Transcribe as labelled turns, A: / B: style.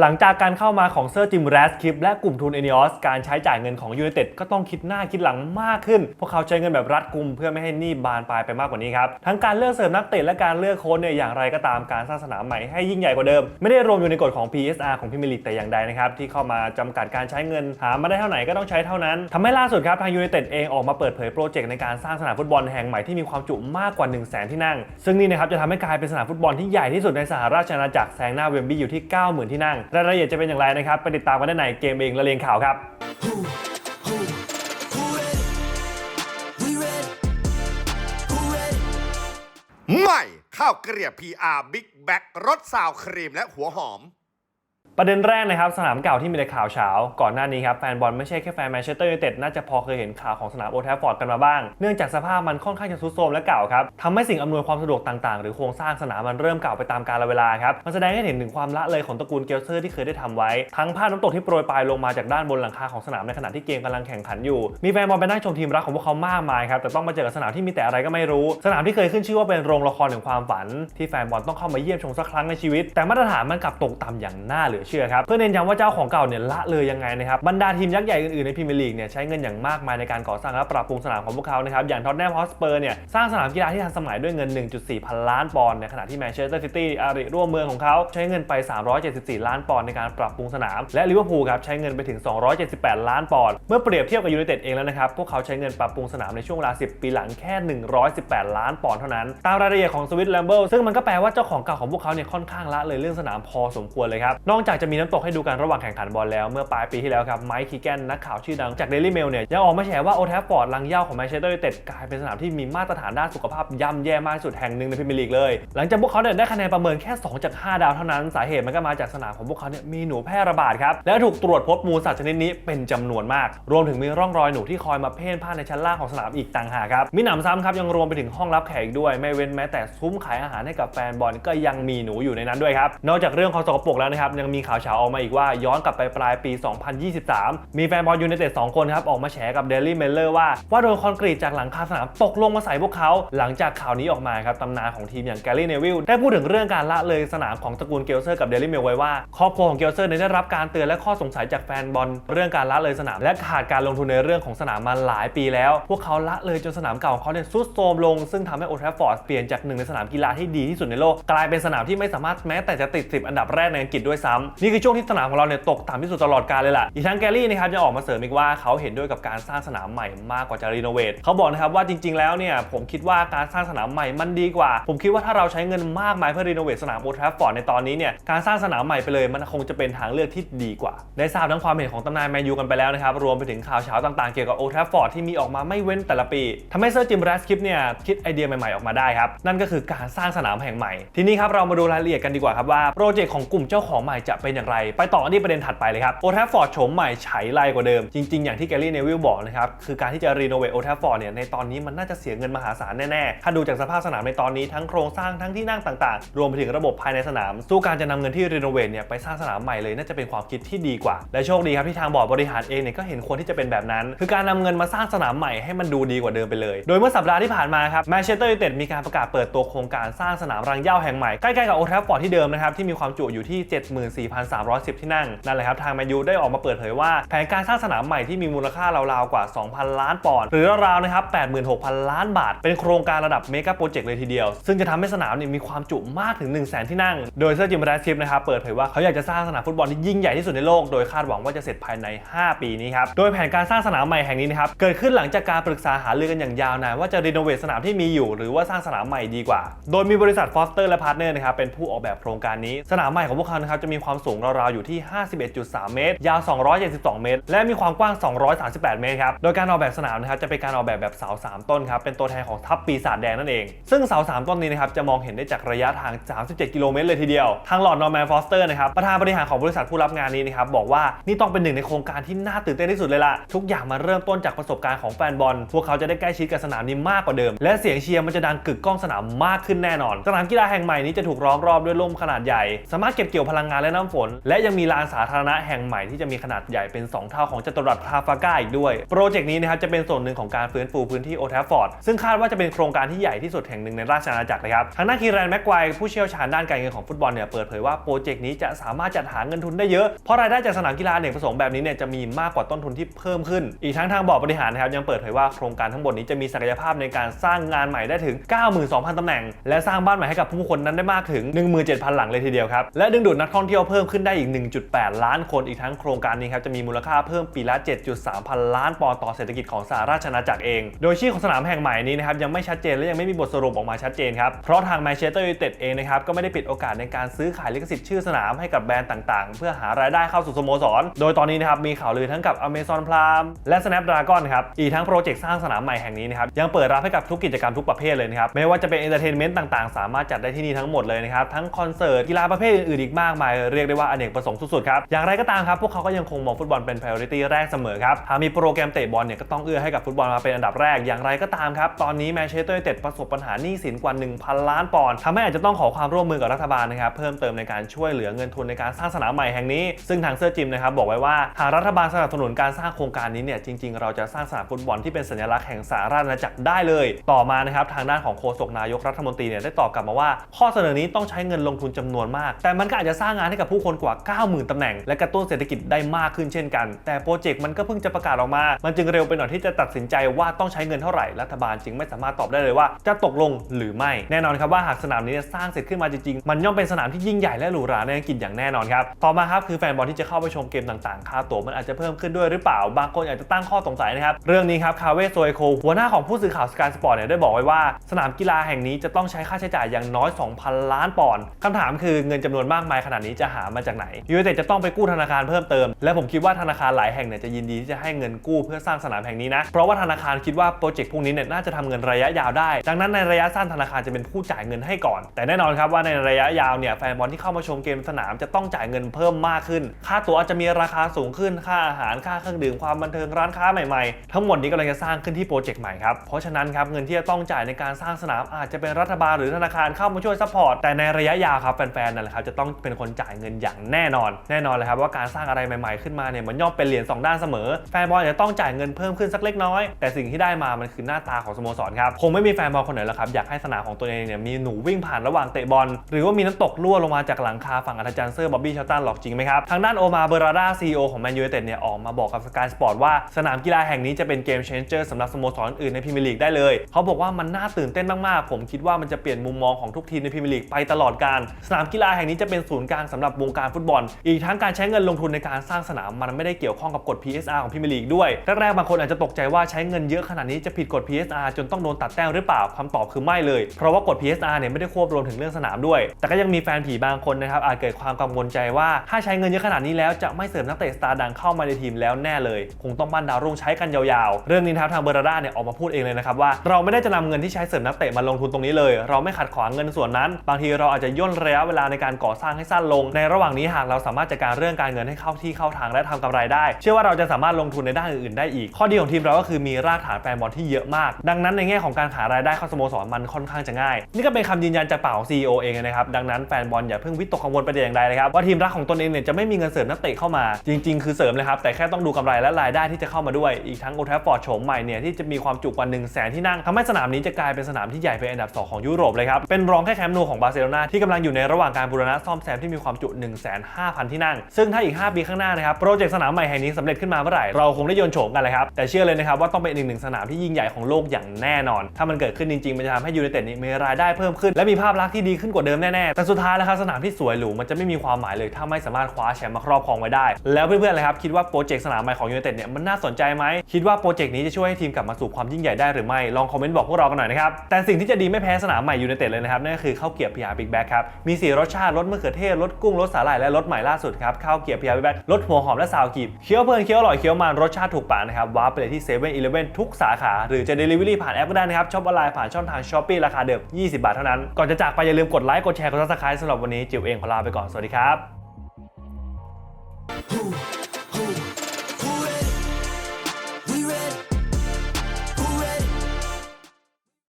A: หลังจากการเข้ามาของเซอร์จิมแรสคิปและกลุ่มทุนเอเนอสการใช้จ่ายเงินของยู i นเต็ดก็ต้องคิดหน้าคิดหลังมากขึ้น พวกเขาใช้เงินแบบรัดกุมเพื่อไม่ให้หนี้บานปลายไปมากกว่านี้ครับ ทั้งการเลือกเสริมนักเตะและการเลือกโค้ชเนี่ยอย่างไรก็ตามการสร้างสนามใหม่ให้ยิ่งใหญ่กว่าเดิม ไม่ได้รวมอยู่ในกฎของ PSR ของพิมลีกแต่อย่างใดนะครับที่เข้ามาจำกัดการใช้เงินหามาได้เท่าไหร่ก็ต้องใช้เท่านั้นทำให้ล่าสุดครับทางยู i นเต็ดเองออกมาเปิดเผยโปรเจกต์ในการสร้างสนามฟุตบอลแห่งใหม่ที่มีความจุมากกว่า 1 0 0 0 0แสนที่นั่ง ซึ่งนี่นะครับจะทำให้กลายเป็นสนามฟุตบอลที่ใหญ่ที่สุดในสหราชอาณาจักรแซงหน้าเวมบลีย์อยู่ที่ 90,000 ที่นั่งรายละเอียดจะเป็นอย่างไรนะครับไปติดตามกันได้ในเกมเองละเลงข่าวครับ
B: ใหม่ข้าวเกลียบ PR Big b a c รสซาวครีมและหัวหอม
A: ประเด็นแรกนะครับสนามเก่าที่มีแต่ข่าวเช้าก่อนหน้านี้ครับแฟนบอลไม่ใช่แค่แฟนแมนเชสเตอร์ยูไนเต็ดน่าจะพอเคยเห็นข่าวของสนามโอทฟฟอร์ดกันมาบ้าง เนื่องจากสภาพมันค่อนข้างจะทรุดโทรมและเก่าครับทำให้สิ่งอำนวยความสะดวกต่างๆ หรือโครงสร้างสนามมันเริ่มเก่าไปตามกาลเวลาครับมันแสดงให้เห็นถึงความละเลยของตระกูลเกลเซอร์ที่เคยได้ทำไว้ ทั้งภาพน้ำตกที่โปรยปลายลงมาจากด้านบนหลังคาของสนามในขณะที่เกมกำลังแข่งขันอยู่มีแฟนบอลไปนั่งชมทีมรักของพวกเขามากมายครับแต่ต้องมาเจอกับสนามที่มีแต่อะไรก็ไม่รู้ สนามที่เคยขึ้นชื่อว่าเป็นโรงละครแห่งความฝัน ที่แฟนบอลต้องเข้ามาเยี่ยมชมสักครั้งในชีวิต แต่มาตรฐานมันกลับตกต่ำอย่างน่าเหลือเชื่อครับเพื่อเน้นย้ำว่าเจ้าของเก่าเนี่ยละเลยยังไงนะครับบรรดาทีมยักษ์ใหญ่อื่นๆในพรีเมียร์ลีกเนี่ยใช้เงินอย่างมากมายในการก่อสร้างและปรับปรุงสนามของพวกเขานะครับอย่างท็อตแนมฮอสเปอร์เนี่ยสร้างสนามกีฬาที่ทันสมัยด้วยเงิน 1.4 พันล้านปอนด์ในขณะที่แมนเชสเตอร์ซิตี้อาริร่วมเมืองของเขาใช้เงินไป 374 ล้านปอนด์ในการปรับปรุงสนาม และลิเวอร์พูลครับใช้เงินไปถึง 278 ล้านปอนด์เมื่อเปรียบเทียบกับยูไนเต็ดเองแล้วนะครับพวกเขาใช้เงินปรับปรุงสนามในช่วงเวลา 10 ปีหลังแค่ 118 ล้านปอนด์เท่านั้นตามรายละเอียดของสวิตแลมเบิลซึ่งมันก็แปลว่าเจ้าของเก่าของพวกเขาเนี่ยค่อนข้างละเลยเรื่องสนามพอสมควรเลยครับนอกจากจะมีน้ำตกให้ดูกันระหว่างแข่งขันบอลแล้วเมื่อปลายปีที่แล้วครับไมค์คีแกนนักข่าวชื่อดังจากเดลี่เมลเนี่ยยังออกมาแฉว่าโอแทฟฟอร์ดลังเย่าของแมนเชสเตอร์ยูไนเต็ดกลายเป็นสนามที่มีมาตรฐานด้านสุขภาพย่ำแย่มากที่สุดแห่งหนึ่งในพรีเมียร์ลีกเลย หลังจากพวกเขาเนี่ยได้คะแนนประเมินแค่ 2 จาก 5 ดาวเท่านั้นสาเหตุมันก็มาจากสนามของพวกเขาเนี่ยมีหนูแพร่ระบาดครับและถูกตรวจพบมูลสัตว์ชนิดนี้เป็นจำนวนมาก รวมถึงมีร่องรอยหนูที่คอยมาเพ่นพ่านในชั้นล่างของสนามอีกต่างหากครับมีหนำซ้ำครับยังรวมไปถึงห้องรับแขกอีกด้วย ไม่เว้นแม้แต่ซุ้มขายอาหารให้กับแฟนบอลก็ยังมีหนูอยู่ในนั้นด้วยครับนอกจากเรื่องของสกปรกแล้วนะครับยังมีข่าวเช้าออกมาอีกว่าย้อนกลับไปปลายปี 2023 มีแฟนบอลยูไนเต็ด2คนครับออกมาแฉกับเดลี่เมลเลอร์ว่าว่าโดนคอนกรีตจากหลังคาสนามตกลงมาใส่พวกเขา หลังจากข่าวนี้ออกมาครับตำนานของทีมอย่างแกลลี่เนวิลได้พูดถึงเรื่องการละเลยสนามของตระกูลเกลเซอร์กับเดลี่เมลไว้ว่าครอบครัวของเกลเซอร์เนี่ยได้รับการเตือนและข้อสงสัยจากแฟนบอลเรื่องการละเลยสนาม และขาดการลงทุนในเรื่องของสนามมาหลายปีแล้ว พวกเขาละเลยจนสนามเก่าของเขาเนี่ยทรุดโทรมลง ซึ่งทำให้โอทราฟอร์ดเปลี่ยนจากหนึ่งในสนามกีฬาที่ดีที่สุดในโลกกลายเป็นสนามที่ไม่สามารถแม้แต่จะติด 10 อันดับแรกในอังกฤษด้วยซ้ำนี่คือช่วงที่สนามของเราเนี่ยตกต่ำที่สุดตลอดกาลเลยล่ะอีกทั้งแกลลี่นะครับจะออกมาเสริมอีกว่าเขาเห็นด้วยกับการสร้างสนามใหม่มากกว่าจะรีโนเวทเขาบอกนะครับว่าจริง ๆ แล้วเนี่ยผมคิดว่าการสร้างสนามใหม่มันดีกว่า ผมคิดว่าถ้าเราใช้เงินมากมายเพื่อรีโนเวทสนามโอทราฟอร์ดในตอนนี้เนี่ยการสร้างสนามใหม่ไปเลยมันคงจะเป็นทางเลือกที่ดีกว่า ได้ทราบทั้งความเห็นของตำนานแมนยูกันไปแล้วนะครับรวมไปถึงข่าวเช้าต่างๆเกี่ยวกับโอทราฟอร์ดที่มีออกมาไม่เว้นแต่ละปีทำให้เซอร์จิมแรสคิปเนี่ยคิดไอเดียใหม่ๆออกมาได้ครับนั่นก็คือการสร้างสนามแห่งใหม่ ทีนี้ครับเรามาดูรายละเอียดกันดีกว่าครับว่าโปรเจกต์ของกลุ่มเจ้าของใหม่จะเป็นอย่างไร ไปต่อที่ประเด็นถัดไปเลยครับโอทราฟอร์ดโฉมใหม่ใช้ไรกว่าเดิม จริง ๆ อย่างที่แกลลี่เนวิลบอกนะครับคือการที่จะรีโนเวทโอทราฟอร์ดเนี่ยในตอนนี้มันน่าจะเสียเงินมหาศาลแน่ๆถ้าดูจากสภาพสนามในตอนนี้ทั้งโครงสร้างทั้งที่นั่งต่างๆ รวมไปถึงระบบภายในสนาม สู้การจะนำเงินที่รีโนเวทเนี่ยไปสร้างสนามใหม่เลยน่าจะเป็นความคิดที่ดีกว่า และโชคดีครับที่ทางบอร์ดบริหารเองเนี่ยก็เห็นควรที่จะเป็นแบบนั้น คือการนำเงินมาสร้างสนามใหม่ให้มันดูดีกว่าเดิมไปเลย โดยเมื่อสัปดาห์ที่ผ่านมาครับแมนเชสเตอร์ยูไนเต็ดมีการประกาศเปิดตัวโครงการสร้างสนามรังเหย้าแห่งใหม่ใกล้ๆกับโอทราฟอร์ดที่เดิมนะครับที่มีความจุอยู่ที่4,310 ที่นั่ง นั่นแหละครับ ทางแมนยูได้ออกมาเปิดเผยว่า แผนการสร้างสนามใหม่ที่มีมูลค่าราวๆ กว่า 2,000 ล้านปอนด์หรือราวๆ นะครับ 86,000 ล้านบาท เป็นโครงการระดับเมกะโปรเจกต์เลยทีเดียว ซึ่งจะทำให้สนามนี่มีความจุมากถึง 1 0 0 0 0แที่นั่ง โดยเซอร์จิมแรสคิปนะครับ เปิดเผยว่าเขาอยากจะสร้างสนามฟุตบอลที่ยิ่งใหญ่ที่สุดในโลก โดยคาดหวังว่าจะเสร็จภายใน 5 ปีนี้ครับ โดยแผนการสร้างสนามใหม่แห่งนี้นะครับ เกิดขึ้นหลังจากการปรึกษาหารือกันอย่างยาวนานว่าจะรีโนเวทสนามที่มีอยู่ หรือว่าสร้างสนามใหม่ดีกว่า โดยมีบริษัทฟอสเตอร์และพาร์ทเนอร์นะครับเป็นผู้ออกแบบโครงการนี้ สนามใหม่ของพวกเขานะครับจะมีความสูงราวๆอยู่ที่ 51.3 เมตร ยาว 272 เมตร และมีความกว้าง 238 เมตรครับ โดยการออกแบบสนามนะครับจะเป็นการออกแบบแบบเสา 3 ต้นครับ เป็นตัวแทนของทัพปีศาจแดงนั่นเอง ซึ่งเสา 3 ต้นนี้นะครับจะมองเห็นได้จากระยะทาง 37 กิโลเมตรเลยทีเดียว ทางหลอดนอร์แมนฟอสเตอร์นะครับประธานบริหารของบริษัทผู้รับงานนี้นะครับบอกว่านี่ต้องเป็นหนึ่งในโครงการที่น่าตื่นเต้นที่สุดเลยล่ะทุกอย่างมาเริ่มต้นจากประสบการณ์ของแฟนบอลพวกเขาจะได้ใกล้ชิดกับสนามนี้มากกว่าเดิม และเสียงเชียร์มันจะดังกึกก้องสนามมากขึ้นแน่นอน สนามกีฬาแห่งใหม่นี้จะถูกล้อมรอบด้วยร่มขนาดใหญ่ สามารถเก็บเกี่ยวพลังงานและน้น้ำฝน และยังมีลานสาธารณะแห่งใหม่ที่จะมีขนาดใหญ่เป็น 2 เท่าของจัตุรัสทราฟาก้าอีกด้วย โปรเจกต์นี้นะครับจะเป็นส่วนหนึ่งของการฟื้นฟูพื้นที่โอแทฟฟอร์ดซึ่งคาดว่าจะเป็นโครงการที่ใหญ่ที่สุดแห่งหนึ่งในราชอาณาจักรเลยครับทางด้านคีแรนแม็กไกวผู้เชี่ยวชาญด้านการเงินของฟุตบอลเนี่ยเปิดเผยว่าโปรเจกต์นี้จะสามารถจัดหาเงินทุนได้เยอะเพราะรายได้จากสนามกีฬาเนกประสงค์แบบนี้เนี่ยจะมีมากกว่าต้นทุนที่เพิ่มขึ้น อีกทั้งทางบอร์ดบริหารนะครับยังเปิดเผยว่าโครงการทั้งหมดนี้จะมีศักยภาพในการสร้างงานใหม่ได้ถึง 92,000ตำแหน่ง และสร้างบ้านใหม่ให้กับผู้คนนั้นได้มากถึง 17,000 หลังเลยทีเดียวครับและดึงดูดนักท่องเที่ยวเพิ่มขึ้นได้อีก 1.8 ล้านคนอีกทั้งโครงการนี้ครับจะมีมูลค่าเพิ่มปีละ 7.3 พันล้านปอนด์ต่อเศรษฐกิจของสหราชอาณาจักรเอง โดยชื่อของสนามแห่งใหม่นี้นะครับยังไม่ชัดเจนและยังไม่มีบทสรุปออกมาชัดเจนครับเพราะทางแมนเชสเตอร์ยูไนเต็ดเองนะครับก็ไม่ได้ปิดโอกาสในการซื้อขายลิขสิทธิ์ชื่อสนามให้กับแบรนด์ต่างๆ เพื่อหารายได้เข้าสู่สโมสร โดยตอนนี้นะครับมีข่าวลือทั้งกับ Amazon Prime และ Snapdragon ครับอีกทั้งโปรเจกต์สร้างสนามใหม่แห่งนี้นะครับยังเปิดรับให้กับทุกกิจกรรมทุกประเภทเลยนะครับไม่ว่าจะเป็นเอนเตอร์เทนเมนต์ต่างๆ สามารถจัดได้ที่นี่ทั้งหมดเลยนะครับทั้งคอนเสิร์ตกีฬาประเภทอื่นๆอีกมากมายเรียียกได้ว่าอเนกประสงค์สุดๆครับ อย่างไรก็ตามครับ พวกเขาก็ยังคงมองฟุตบอลเป็น priority แรกเสมอครับ หากมีโปรแกรมเตะบอลเนี่ยก็ต้องเอื้อให้กับฟุตบอลมาเป็นอันดับแรก อย่างไรก็ตามครับ ตอนนี้แมนเชสเตอร์ยูไนเต็ดประสบปัญหาหนี้สินกว่า 1,000 ล้านปอนด์ทำให้อาจจะต้องขอความร่วมมือกับรัฐบาลนะครับเพิ่มเติมในการช่วยเหลือเงินทุนในการสร้างสนามใหม่แห่งนี้ ซึ่งทางเสื้อจิมนะครับบอกไว้ว่าหากรัฐบาลสนับสนุนการสร้างโครงการนี้เนี่ยจริง ๆ เราจะสร้างสนามฟุตบอลที่เป็นสัญลักษณ์แห่งสหราชอาณาจักรได้เลย ต่อมานะครับทางด้านของโฆษกนายกรัฐมนตรีเนี่ยได้ตอบกลับมาว่า ข้อเสนอนี้ต้องใช้เงินลงทุนจำนวนมาก แต่มันก็อาจจะสร้างงานให้กับผู้คนกว่า 90,000 ตำแหน่ง และกระตุ้นเศรษฐกิจได้มากขึ้นเช่นกัน แต่โปรเจกต์มันก็เพิ่งจะประกาศออกมา มันจึงเร็วไปหน่อยที่จะตัดสินใจว่าต้องใช้เงินเท่าไหร่ รัฐบาลจึงไม่สามารถตอบได้เลยว่า จะตกลงหรือไม่ แน่นอนครับว่าหากสนามนี้สร้างเสร็จขึ้นมาจริงๆ มันย่อมเป็นสนามที่ยิ่งใหญ่และหรูหราในอังกฤษอย่างแน่นอนครับ ต่อมาครับคือแฟนบอลที่จะเข้าไปชมเกมต่างๆ ค่าตั๋วมันอาจจะเพิ่มขึ้นด้วยหรือเปล่า บางคนอาจจะตั้งข้อสงสัยนะครับ เรื่องนี้ครับ คาเวโซเอโคหัวหน้าของผู้สื่อข่าวสกายสปอร์ตเนี่ยได้บอกไว้ว่า สนามกีฬาแห่งนี้จะต้องใช้ค่าใช้จ่ายอย่างน้อย 2,000 ล้านปอนด์คำถามคือเงินจำนวนมากมายขนาดนี้จะหามาจากไหนยูไนเต็ดจะต้องไปกู้ธนาคารเพิ่มเติม และผมคิดว่าธนาคารหลายแห่งเนี่ยจะยินดีที่จะให้เงินกู้เพื่อสร้างสนามแห่งนี้นะเพราะว่าธนาคารคิดว่าโปรเจกต์พวกนี้เนี่ยน่าจะทำเงินระยะยาวได้ ดังนั้นในระยะสั้นธนาคารจะเป็นผู้จ่ายเงินให้ก่อน แต่แน่นอนครับว่าในระยะยาวเนี่ยแฟนบอลที่เข้ามาชมเกมสนามจะต้องจ่ายเงินเพิ่มมากขึ้น ค่าตั๋วอาจจะมีราคาสูงขึ้น ค่าอาหาร ค่าเครื่องดื่ม ความบันเทิง ร้านค้าใหม่ๆ ทั้งหมดนี้กำลังจะสร้างขึ้นที่โปรเจกต์ใหม่ครับ เพราะฉะนั้นครับเงินที่จะต้องจ่ายในการสร้างสนามอาจจะเป็นรัฐบาลหรือธนาคารเข้ามาช่วยซัพพอร์ต แต่ในระยะยาวครับแฟนๆนั่นแหละครับจะต้องเป็นคนจ่ายเงินอย่างแน่นอน แน่นอนเลยครับว่าการสร้างอะไรใหม่ๆขึ้นมาเนี่ยมันย่อมเป็นเหรียญสองด้านเสมอ แฟนบอลจะต้องจ่ายเงินเพิ่มขึ้นสักเล็กน้อย แต่สิ่งที่ได้มามันคือหน้าตาของสโมสรครับคงไม่มีแฟนบอลคนไหนหรอกครับอยากให้สนามของตัวเองเนี่ยมีหนูวิ่งผ่านระหว่างเตะบอลหรือว่ามีน้ำตกรั่วลงมาจากหลังคาฝั่งอาจารย์เซอร์บ๊อบบี้เชลตันหรอกจริงไหมครับทางด้านโอมาเบราดาซีอของแมนยูไนเต็ดเนี่ยออกมาบอกกับสกายสปอร์ตว่าสนามกีฬาแห่งนี้จะเป็นเกมเชนเจอร์สำหรับสโมสรอื่นในพรีเมียร์ลีกได้เลย เขาบอกว่ามันน่าตื่นเต้นมากๆ ผมคิดว่ามันจะเปลี่ยนมุมมองของทุกทีมในพรีเมียร์ลีกไปตลอดการสนามกีฬาแห่งนี้จะเป็นศูนย์กลางสำหรับวงการฟุตบอล อีกทั้งการใช้เงินลงทุนในการสร้างสนามมันไม่ได้เกี่ยวข้องกับกฎ PSR ของพรีเมียร์ลีกด้วยแรกๆบางคนอาจจะตกใจว่าใช้เงินเยอะขนาดนี้จะผิดกฎ PSR จนต้องโดนตัดแต้มหรือเปล่าคำตอบคือไม่เลย เพราะว่ากฎ PSR เนี่ยไม่ได้ควบรวมถึงเรื่องสนามด้วย แต่ก็ยังมีแฟนผีบางคนนะครับอาจเกิดความกังวลใจว่าถ้าใช้เงินเยอะขนาดนี้แล้วจะไม่เสริมนักเตะสตาร์ดังเข้ามาในทีมแล้วแน่เลย คงต้องบ้านดาวรุ่งใช้กันยาวๆ เรื่องนี้นะครับทางเบอร์ราดเนี่ยออกมาพูดเองเลยนะครับว่าเราไม่ได้จะนำเงินที่ใช้เสริมนักเตะมาลงทุนตรงนี้เลย เราไม่ขัดขวางเงินส่วนนั้น บางทีเราอาจจะย่นระยะเวลาในการก่อสร้างให้สั้นลงในระหว่างนี้หากเราสามารถจัดการเรื่องการเงินให้เข้าที่เข้าทางและทำกำไรได้ เชื่อว่าเราจะสามารถลงทุนในด้านอื่นๆได้อีก ข้อดีของทีมเราก็คือมีรากฐานแฟนบอลที่เยอะมาก ดังนั้นในแง่ของการหารายได้เข้าสโมสรมันค่อนข้างจะง่าย นี่ก็เป็นคำยืนยันจากปากของ CEO เองนะครับ ดังนั้นแฟนบอลอย่าเพิ่งวิตกกังวลปอย่างใดเลยครับว่าทีมรักของตนเองเนี่ยจะไม่มีเงินเสริมนักเตะเข้ามา จริง ๆ คือเสริมเลยครับแต่แค่ต้องดูกำไรและรายได้ที่จะเข้ามาด้วยอีกทั้งโอทฟฟอร์ดโฉมใหม่เนี่ยที่จะมีความจุกว่า1 0 0 0 0แสนที่นั่งทำให้สนามนี้จะกลายเป็นสนามที่ใหญ่เป็นอันดับ 2 ของยุโรปเลยครับเป็นรองแค่แคมป์นูของบาร์เซโลนาที่กำลังอยู่ในระหว่างการบูรณะซ่อมแซมที่มีความจุ1 5 0 0 0 ที่นั่ง ซึ่งถ้าอีก 5 ปีข้างหน้านะครับโปรเจกต์สนามใหม่แห่งนี้สำเร็จขึ้นมาเมื่อไหร่เราคงได้ยนโฉมกันเลยครับแต่เชื่อเลยนะครับว่าต้องเป็นอีกหนึ่งสนามที่ยิ่งใหญ่ของโลกอย่างแน่นอน ถ้ามันเกิดขึ้นจริงๆมันจะทำให้ยูไนเต็ดนี้มีรายได้เพิ่มขึ้น และมีภาพลักษณ์ที่ดีขึ้นกว่าเดิมแน่ๆแต่สุดท้ายแล้วครับสนามที่สวยหรูมันจะไม่มีความหมายเลยถ้าไม่สามารถคว้าแชมป์มาครอบครองไว้ได้ แล้วเพื่อนๆเลยครับคิดว่าโปรเจกต์สนามใหม่ของยูไนเต็ดเนี่ยมันน่าสนใจไหมคิดว่าโปรเจกต์นี้จะช่วยให้ทีมกลับมาสู่ความยิ่งใหญ่ได้หรือไม่ลองคอมเมนต์บอกพวกเรากันหน่อยนะครับแต่สิ่งที่จะดีไม่แพ้สนามใหม่ยูไนเต็ดเลยนะครับนั่นก็คือข้าวเกี๊ยวพิยาบิ๊กแบ็คครับมีสีรสชาติรสมะเขือเทศรสกุ้งรสสาหร่ายและรสใหม่ล่าสุดครับข้าวเกี๊ยวพิยาบิ๊กแบ็ครสหัวหอมและซาวกีบเคี้ยวเพลินเคี้ยวอร่อยเคี้ยวมันรสชาติถูกปากนะครับว้าไปเลยที่เซเว่นอีเลฟเว่นทุกสาขา หรือจะ Delivery ผ่านแอปก็ได้นะครับช็อปออนไลน์ผ่านช่องทางช้อปปี้ราคาเดิม 20 บาทเท่านั้น ก่อนจะจากไปอย่าลืมกดไลค์กดแชร์กดซับสไครต์สำหรับวันนี้จิวเองขอลาไปก่อนสวัสดีครับ
C: Ooh.